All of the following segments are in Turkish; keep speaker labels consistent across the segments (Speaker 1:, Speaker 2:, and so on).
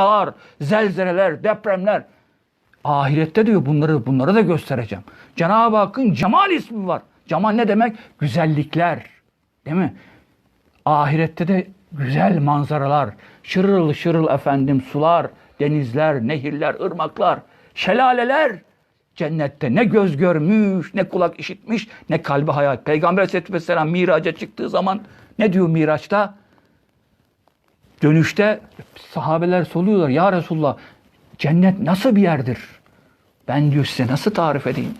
Speaker 1: Dağlar, zelzeleler, depremler. Ahirette diyor bunları bunları da göstereceğim. Cenab-ı Hakk'ın Cemal ismi var. Cemal ne demek? Güzellikler. Değil mi? Ahirette de güzel manzaralar, şırıl şırıl efendim sular, denizler, nehirler, ırmaklar, şelaleler. Cennette ne göz görmüş, ne kulak işitmiş, ne kalbi hayal. Peygamber aleyhisselatü vesselam miraca çıktığı zaman ne diyor miraçta? Dönüşte sahabeler soruyorlar. Ya Resulullah cennet nasıl bir yerdir? Ben diyor size nasıl tarif edeyim?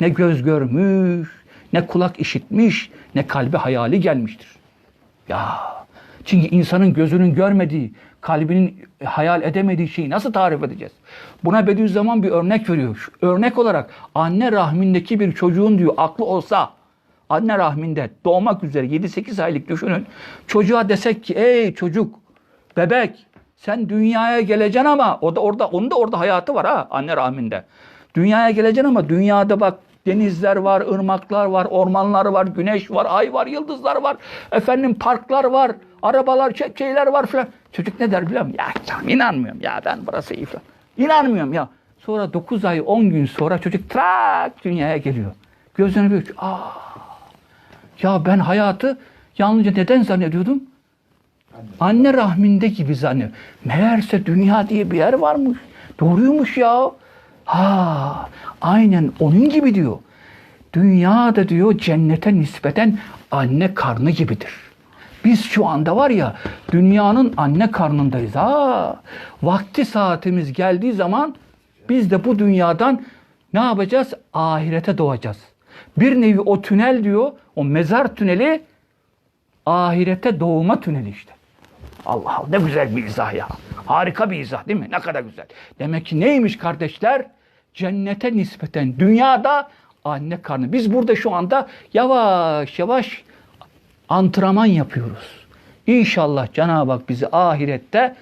Speaker 1: Ne göz görmüş, ne kulak işitmiş, ne kalbi hayali gelmiştir. Ya çünkü insanın gözünün görmediği, kalbinin hayal edemediği şeyi nasıl tarif edeceğiz? Buna Bediüzzaman bir örnek veriyor. Şu örnek olarak anne rahmindeki bir çocuğun diyor aklı olsa anne rahminde doğmak üzere 7-8 aylık düşünün. Çocuğa desek ki ey çocuk, bebek sen dünyaya geleceksin ama o da orada onun da orada hayatı var ha anne rahminde. Dünyaya geleceksin ama dünyada bak denizler var, ırmaklar var, ormanlar var, güneş var, ay var, yıldızlar var. Efendim parklar var, arabalar, şey- şeyler var filan. Çocuk ne der biliyor musun? Ya canım inanmıyorum ya ben burası iyi filan. İnanmıyorum ya. Sonra 9 ay 10 gün sonra çocuk trak dünyaya geliyor. Gözünü büyük. Aa, ya ben hayatı yalnızca neden zannediyordum? Anne rahminde gibi zannediyorum. Meğerse dünya diye bir yer varmış. Doğruymuş ya. Ha, aynen onun gibi diyor. Dünya da diyor cennete nispeten anne karnı gibidir. Biz şu anda var ya dünyanın anne karnındayız. Ha, vakti saatimiz geldiği zaman biz de bu dünyadan ne yapacağız? Ahirete doğacağız. Bir nevi o tünel diyor, o mezar tüneli ahirete doğuma tüneli işte. Allah Allah ne güzel bir izah ya. Harika bir izah değil mi? Ne kadar güzel. Demek ki neymiş kardeşler? Cennete nispeten dünyada anne karnı. Biz burada şu anda yavaş yavaş antrenman yapıyoruz. İnşallah Cenab-ı Hak bizi ahirette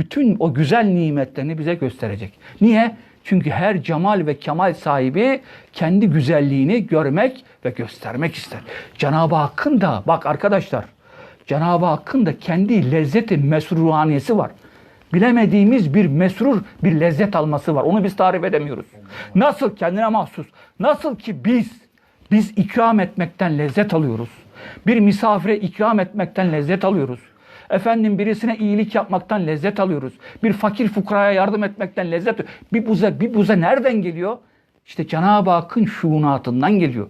Speaker 1: bütün o güzel nimetlerini bize gösterecek. Niye? Çünkü her cemal ve kemal sahibi kendi güzelliğini görmek ve göstermek ister. Cenab-ı Hakk'ın da bak arkadaşlar Cenab-ı Hakk'ın da kendi lezzeti mesruraniyesi var. Bilemediğimiz bir mesrur, bir lezzet alması var. Onu biz tarif edemiyoruz. Nasıl kendine mahsus. Nasıl ki biz, biz ikram etmekten lezzet alıyoruz. Bir misafire ikram etmekten lezzet alıyoruz. Efendim birisine iyilik yapmaktan lezzet alıyoruz. Bir fakir fukaraya yardım etmekten lezzet Bir buza, bir buza nereden geliyor? İşte Cenab-ı Hakk'ın şuunatından geliyor.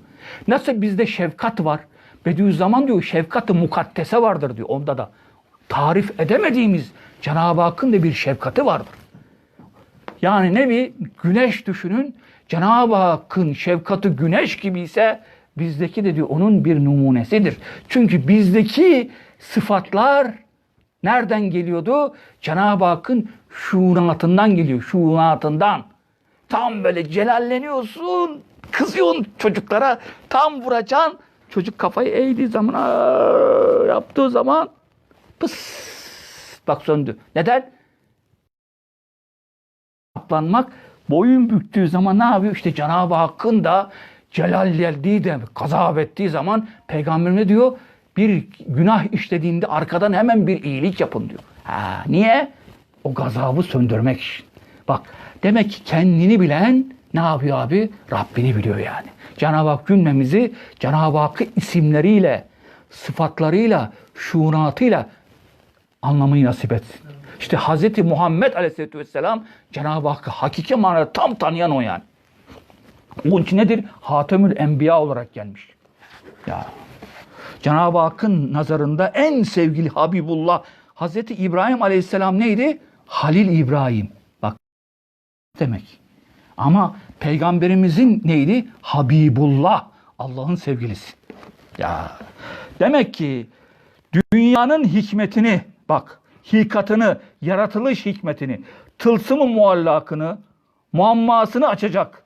Speaker 1: Nasıl bizde şefkat var? Bediüzzaman diyor şefkat-ı mukaddese vardır diyor onda da. Tarif edemediğimiz Cenab-ı Hakk'ın da bir şefkati vardır. Yani ne bir güneş düşünün. Cenab-ı Hakk'ın şefkati güneş gibi ise bizdeki de diyor onun bir numunesidir. Çünkü bizdeki sıfatlar nereden geliyordu? Cenab-ı Hakk'ın şuunatından geliyor. Şuunatından. Tam böyle celalleniyorsun. Kızıyorsun çocuklara. Tam vuracaksın. Çocuk kafayı eğdiği zaman "Aa!" yaptığı zaman pıs bak söndü. Neden? Kaplanmak boyun büktüğü zaman ne yapıyor? İşte Cenab-ı Hakk'ın da celal geldiği de gazap ettiği zaman peygamber ne diyor? Bir günah işlediğinde arkadan hemen bir iyilik yapın diyor. Ha, niye? O gazabı söndürmek için. Bak demek ki kendini bilen ne yapıyor abi? Rabbini biliyor yani. Cenab-ı Hak cümlemizi Cenab-ı Hakk'ı isimleriyle, sıfatlarıyla, şuunatıyla anlamayı nasip etsin. İşte Hz. Muhammed Aleyhisselatü Vesselam Cenab-ı Hakk'ı hakiki manada tam tanıyan o yani. Onun için nedir? Hatemül Enbiya olarak gelmiş. Ya. Cenab-ı Hakk'ın nazarında en sevgili Habibullah Hz. İbrahim Aleyhisselam neydi? Halil İbrahim. Bak demek. Ama peygamberimizin neydi? Habibullah. Allah'ın sevgilisi. Ya. Demek ki dünyanın hikmetini bak hikatını, yaratılış hikmetini, tılsımı muallakını, muammasını açacak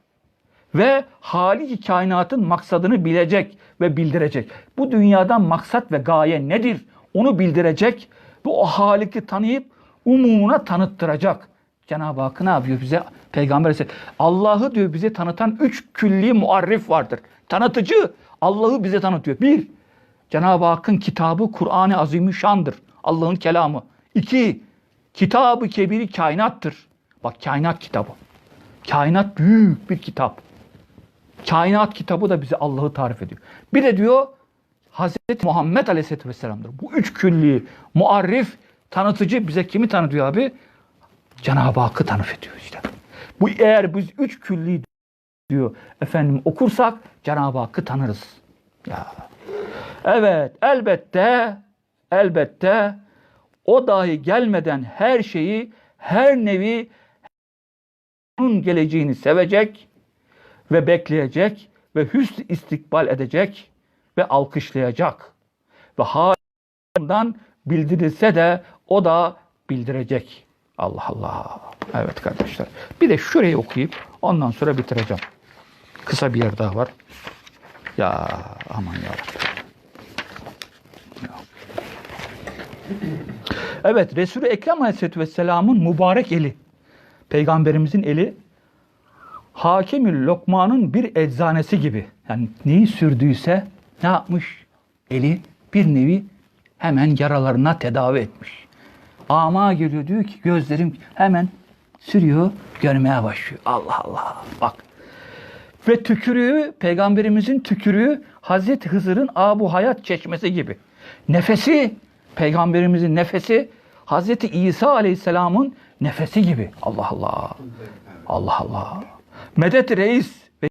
Speaker 1: ve hali kainatın maksadını bilecek ve bildirecek. Bu dünyadan maksat ve gaye nedir? Onu bildirecek ve o haliki tanıyıp umumuna tanıttıracak. Cenab-ı Hak ne yapıyor bize? Peygamber ise Allah'ı diyor bize tanıtan üç külli muarrif vardır. Tanıtıcı Allah'ı bize tanıtıyor. Bir, Cenab-ı Hakk'ın kitabı Kur'an-ı Azimüşşan'dır. Allah'ın kelamı. İki, Kitabı kebiri kainattır. Bak kainat kitabı. Kainat büyük bir kitap. Kainat kitabı da bize Allah'ı tarif ediyor. Bir de diyor Hazreti Muhammed Aleyhisselatü Vesselam'dır. Bu üç külli muarrif tanıtıcı bize kimi tanıtıyor abi? Cenab-ı Hakk'ı tanıf ediyor işte. Bu eğer biz üç külli diyor efendim okursak Cenab-ı Hakk'ı tanırız. Ya. Evet elbette elbette o dahi gelmeden her şeyi her nevi onun geleceğini sevecek ve bekleyecek ve hüsn istikbal edecek ve alkışlayacak. Ve halinden bildirilse de o da bildirecek. Allah Allah. Evet kardeşler. Bir de şurayı okuyup ondan sonra bitireceğim. Kısa bir yer daha var. Ya aman ya. Evet Resulü Ekrem Aleyhisselatü Vesselam'ın mübarek eli. Peygamberimizin eli Hakimül Lokman'ın bir eczanesi gibi. Yani neyi sürdüyse ne yapmış? Eli bir nevi hemen yaralarına tedavi etmiş. Ama geliyor diyor ki gözlerim hemen sürüyor görmeye başlıyor. Allah Allah bak. Ve tükürüğü peygamberimizin tükürüğü Hazreti Hızır'ın abu hayat çeşmesi gibi. Nefesi peygamberimizin nefesi Hazreti İsa Aleyhisselam'ın nefesi gibi. Allah Allah. Allah Allah. Medet reis